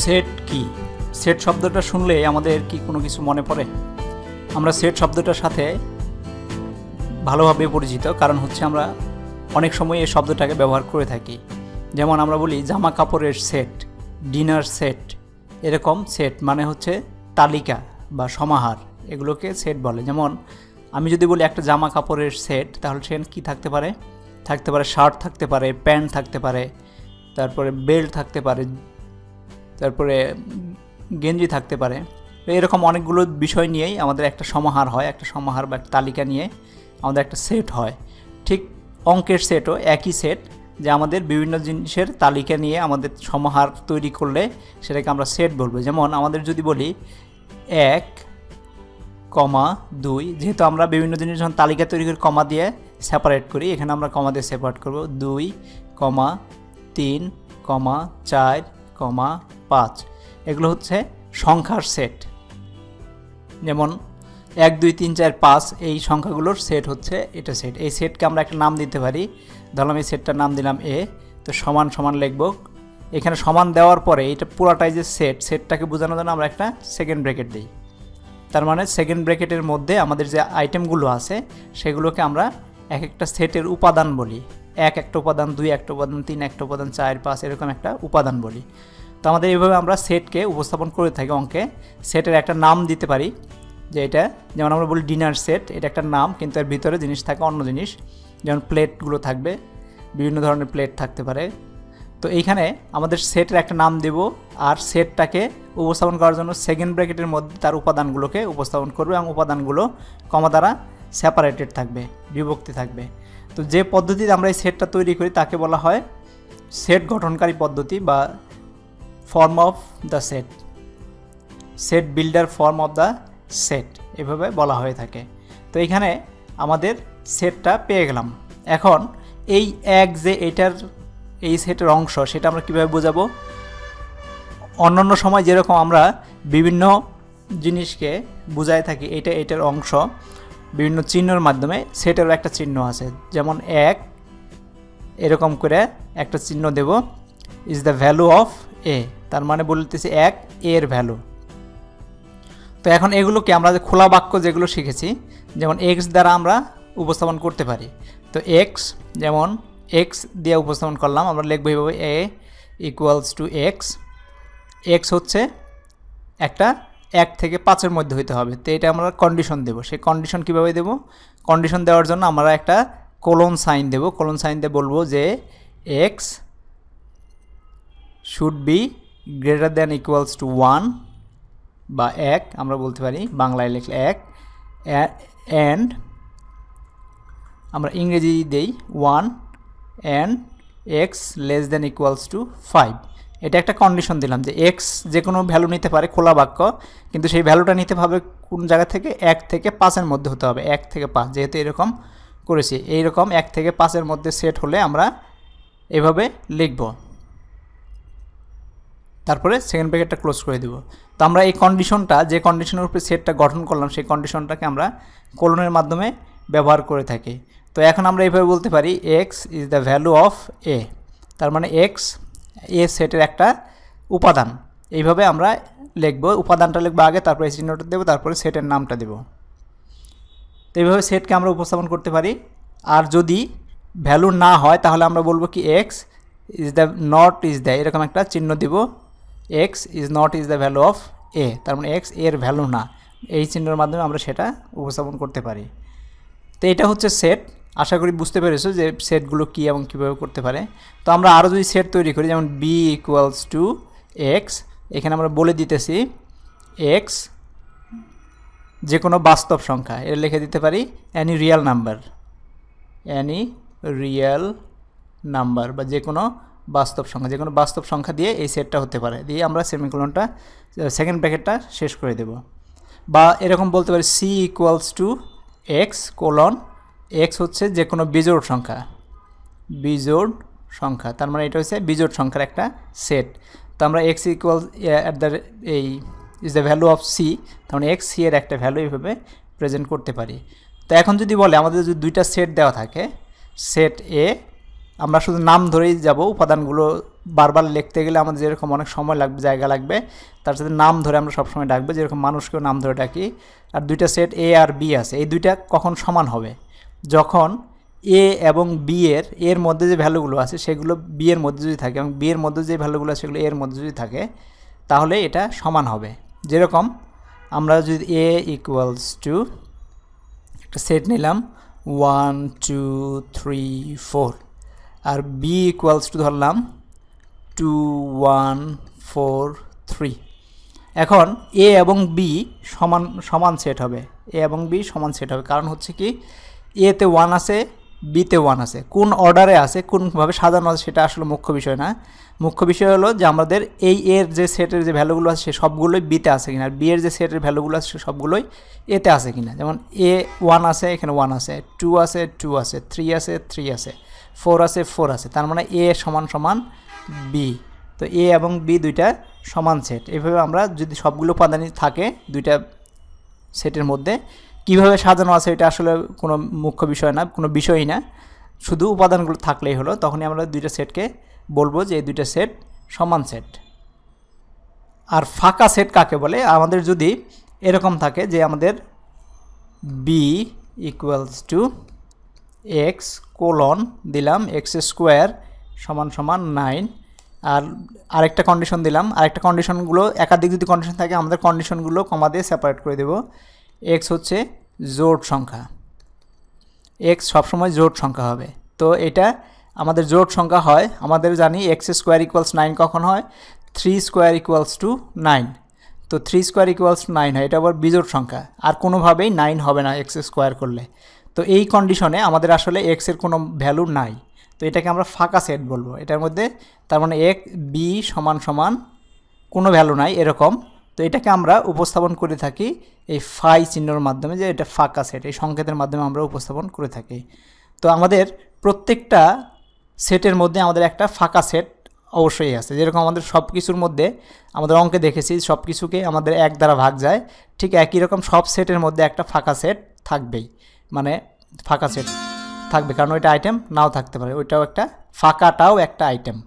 Set কি? Set শব্দটা শুনলে আমাদের কি কোনো কিছু মনে পড়ে? আমরা সেট শব্দটার সাথে ভালোভাবে পরিচিত, কারণ হচ্ছে আমরা অনেক সময় এই শব্দটাকে ব্যবহার করে থাকি। যেমন আমরা বলি জামা কাপড়ের সেট, ডিনার সেট, এরকম সেট মানে হচ্ছে তালিকা বা সমাহার, এগুলোকে সেট বলে। যেমন আমি যদি বলি একটা জামা কাপড়ের সেট, তাহলে সেখানে কী থাকতে পারে? থাকতে পারে শার্ট থাকতে পারে, প্যান্ট থাকতে পারে, তারপরে বেল্ট থাকতে পারে তারপরে গেঞ্জি থাকতে পারে। এরকম অনেকগুলো বিষয় নিয়েই আমাদের একটা সমাহার হয়, একটা সমাহার বা তালিকা নিয়ে আমাদের একটা সেট হয়। ঠিক অঙ্কের সেটও একই সেট যে আমাদের বিভিন্ন জিনিসের তালিকা নিয়ে আমাদের সমাহার তৈরি করলে সেটাকে আমরা সেট বলব। যেমন আমাদের যদি বলি এক, কমা দুই, যেহেতু আমরা বিভিন্ন জিনিস যখন তালিকা তৈরি করে, কমা দিয়ে সেপারেট করি, এখানে আমরা কমা দিয়ে সেপারেট করব। দুই, কমা তিন, কমা চার, কমা পাঁচ। এগুলো হচ্ছে সংখ্যার সেট। যেমন এক, দুই, তিন, চার, পাঁচ, এই সংখ্যাগুলোর সেট হচ্ছে এটা সেট। এই সেটকে আমরা একটা নাম দিতে পারি। ধরলাম এই সেটটার নাম দিলাম এ, তো সমান সমান লিখব। এখানে সমান দেওয়ার পরে এটা পুরাটাই যে সেট, সেটটাকে বোঝানোর জন্য আমরা একটা সেকেন্ড ব্র্যাকেট দিই। তার মানে সেকেন্ড ব্র্যাকেটের মধ্যে আমাদের যে আইটেমগুলো আছে, সেগুলোকে আমরা এক একটা সেটের উপাদান বলি। এক, একটা উপাদান, দুই, একটা উপাদান, তিন, একটা উপাদান, চার, পাঁচ, এরকম একটা উপাদান বলি। তো আমাদের এইভাবে আমরা সেটকে উপস্থাপন করে থাকি অঙ্কে। সেটের একটা নাম দিতে পারি, যে এটা, যেমন আমরা বলি ডিনার সেট এটা একটা নাম, কিন্তু এর ভিতরে জিনিস থাকে অন্য জিনিস, যেমন প্লেটগুলো থাকবে, বিভিন্ন ধরনের প্লেট থাকতে পারে। তো এইখানে আমাদের সেটের একটা নাম দেব, আর সেটটাকে উপস্থাপন করার জন্য সেকেন্ড ব্র্যাকেটের মধ্যে তার উপাদানগুলোকে উপস্থাপন করবে এবং উপাদানগুলো কমা দ্বারা সেপারেটেড থাকবে, বিভক্তি থাকবে। তো যে পদ্ধতিতে আমরা এই সেটটা তৈরি করি, তাকে বলা হয় সেট গঠনকারী পদ্ধতি বা form of the set set builder form of the set এভাবে বলা হয়ে থাকে। তো এখানে আমাদের সেটটা পেয়ে গেলাম। এখন এই এক যে এটার এই সেটের অংশ, সেটা আমরা কীভাবে বোঝাবো? অন্যান্য সময় যেরকম আমরা বিভিন্ন জিনিসকে বুঝাই থাকি, এটা এটার অংশ, বিভিন্ন চিহ্নর মাধ্যমে সেটেরও একটা চিহ্ন আছে। যেমন এক, এরকম করে একটা চিহ্ন দেব is the value of A তার মানে বলতেছি এক, এর ভ্যালু তো এখন এগুলোকে আমরা যে খোলা বাক্য যেগুলো শিখেছি, যেমন এক্স দ্বারা আমরা উপস্থাপন করতে পারি। তো এক্স যেমন এক্স দিয়ে উপস্থাপন করলাম, আমরা লিখব এইভাবে A equals to X X হচ্ছে একটা এক থেকে পাঁচের মধ্যে হইতে হবে। তো এটা আমরা কন্ডিশন দেব। সেই কন্ডিশন কীভাবে দেব? কন্ডিশন দেওয়ার জন্য আমরা একটা কোলন সাইন দেব। কোলন সাইন দিয়ে বলব যে X should be greater than equals to one বা এক, আমরা বলতে পারি বাংলায় লিখলে এক। অ্যান্ড আমরা ইংরেজি দেই one and X less than equals to five এটা একটা কন্ডিশন দিলাম যে এক্স যে কোনো ভ্যালু নিতে পারে খোলা বাক্য, কিন্তু সেই ভ্যালুটা নিতে হবে কোন জায়গা থেকে? এক থেকে পাঁচের মধ্যে হতে হবে, এক থেকে পাঁচ। যেহেতু এরকম করেছি, এইরকম এক থেকে পাঁচের মধ্যে সেট হলে আমরা এভাবে লিখব। তারপরে সেকেন্ড ব্র্যাকেটটা ক্লোজ করে দেব। তো আমরা এই কন্ডিশনটা যে কন্ডিশনের উপরে সেটটা গঠন করলাম, সেই কন্ডিশনটাকে আমরা কোলনের মাধ্যমে ব্যবহার করে থাকি। তো এখন আমরা এইভাবে বলতে পারি X is the value of A তার মানে এক্স এ সেটের একটা উপাদান। এইভাবে আমরা লিখব, উপাদানটা লিখব আগে, তারপরে চিহ্নটা দেবো, তারপরে সেটের নামটা দেব। তো এইভাবে সেটকে আমরা উপস্থাপন করতে পারি। আর যদি ভ্যালু না হয়, তাহলে আমরা বলব কি X is the not is the এরকম একটা চিহ্ন দিব। X is not is the value of A তার মানে এক্সের ভ্যালু না। এই চিহ্নের মাধ্যমে আমরা সেটা উপস্থাপন করতে পারি। তো এটা হচ্ছে সেট আশা করি বুঝতে পেরেছ যে সেটগুলো কী এবং কীভাবে করতে পারে। তো আমরা আরও যদি সেট তৈরি করি, যেমন বি ইকুয়ালস টু এক্স এখানে আমরা বলে দিতেছি এক্স যে কোনো বাস্তব সংখ্যা। এটা লিখে দিতে পারি any real number any real number বা যে কোনো বাস্তব সংখ্যা যে কোনো বাস্তব সংখ্যা দিয়ে এই সেটটা হতে পারে। দিয়ে আমরা সেমিকোলনটা সেকেন্ড ব্র্যাকেটটা শেষ করে দেব। বা এরকম বলতে পারি C equals to X colon X হচ্ছে যে কোনো বিজোড় সংখ্যা। বিজোড় সংখ্যা, তার মানে এটা হচ্ছে বিজোড় সংখ্যার একটা সেট। তো আমরা এক্স ইকুয়াল অ্যাট দ্য এই is the value of C তার মানে এক্স সি এর একটা ভ্যালু এইভাবে প্রেজেন্ট করতে পারি। তো এখন যদি বলে, আমাদের যদি দুইটা সেট দেওয়া থাকে, সেট এ আমরা শুধু নাম ধরেই যাব, উপাদানগুলো বারবার লিখতে গেলে আমাদের যেরকম অনেক সময় লাগবে, জায়গা লাগবে, তার সাথে নাম ধরে আমরা সবসময় ডাকবো, যেরকম মানুষকেও নাম ধরে ডাকি। আর দুইটা সেট এ আর বি আছে, এই দুইটা কখন সমান হবে? যখন এ এবং বি এর এর মধ্যে যে ভ্যালুগুলো আছে, সেগুলো বি এর মধ্যে যদি থাকে এবং বি এর মধ্যে যে ভ্যালুগুলো আছে, সেগুলো এর মধ্যে যদি থাকে, তাহলে এটা সমান হবে। যেরকম আমরা যদি এ ইকুয়ালস টু একটা সেট নিলাম ওয়ান টু থ্রি ফোর আর বি ইকুয়ালস টু ধরলাম টু ওয়ান ফোর থ্রি এখন এ এবং বি সমান সমান সেট হবে। এ এবং বি সমান সেট হবে। কারণ হচ্ছে কি এতে ওয়ান আছে বিতে ওয়ান আছে। কোন অর্ডারে আছে কোনভাবে সাজানো আছে, সেটা আসলে মুখ্য বিষয় না। মুখ্য বিষয় হলো যে আমাদের এই এর যে সেটের যে ভ্যালুগুলো আছে, সে সবগুলোই বিতে আছে কিনা। আর বি এর যে সেটের ভ্যালুগুলো আছে, সে সবগুলোই এতে আছে কিনা। যেমন এ ওয়ান আছে, এখানে ওয়ান আছে। টু আছে টু আছে। থ্রি আছে থ্রি আছে। ফোর আছে ফোর আছে। তার মানে এ সমান সমান বি তো এ এবং বি দুইটা সমান সেট এইভাবে আমরা যদি সবগুলো উপাদানই থাকে দুইটা সেটের মধ্যে, কীভাবে সাজানো আছে এটা আসলে কোনো মুখ্য বিষয় না, কোনো বিষয়ই না। শুধু উপাদানগুলো থাকলেই হলো, তখনই আমরা দুইটা সেটকে বলব যে এই দুইটা সেট সমান সেট আর ফাঁকা সেট কাকে বলে? আমাদের যদি এরকম থাকে যে আমাদের B equals to X colon দিলাম, এক্স স্কোয়ার সমান সমান নাইন। আর আরেকটা কন্ডিশন দিলাম, আরেকটা কন্ডিশনগুলো একাধিক যদি কন্ডিশন থাকে, আমাদের কন্ডিশনগুলো কমা দিয়ে সেপারেট করে দেব। এক্স হচ্ছে জোট সংখ্যা। এক্স সবসময় জোট সংখ্যা হবে। তো এটা আমাদের জোট সংখ্যা হয়, আমাদের জানি এক্স স্কোয়ার ইকুয়ালস নাইন কখন হয়? Three square equals to nine. তো থ্রি স্কোয়ার ইকুয়ালস নাইন হয়, এটা আবার বিজোট সংখ্যা। আর কোনোভাবেই নাইন হবে না এক্স স্কোয়ার করলে। তো এই কন্ডিশনে আমাদের আসলে এক্সের কোনো ভ্যালু নাই। তো এটাকে আমরা ফাঁকা সেট বলব। এটার মধ্যে তার মানে এক বি সমান সমান কোনো ভ্যালু নাই, এরকম। তো এটাকে আমরা উপস্থাপন করে থাকি এই ফাই চিহ্নর মাধ্যমে, যে এটা ফাঁকা সেট এই সংকেতের মাধ্যমে আমরা উপস্থাপন করে থাকি। তো আমাদের প্রত্যেকটা সেটের মধ্যে আমাদের একটা ফাঁকা সেট অবশ্যই আছে। যেরকম আমাদের সব কিছুর মধ্যে আমাদের অঙ্কে দেখেছি সব কিছুকে আমাদের এক দ্বারা ভাগ যায়। ঠিক একই রকম সব সেটের মধ্যে একটা ফাঁকা সেট থাকবেই। মানে ফাঁকা সেট থাকবে। কারণ ওইটা আইটেম নাও থাকতে পারে। ওইটাও একটা, ফাঁকাটাও একটা আইটেম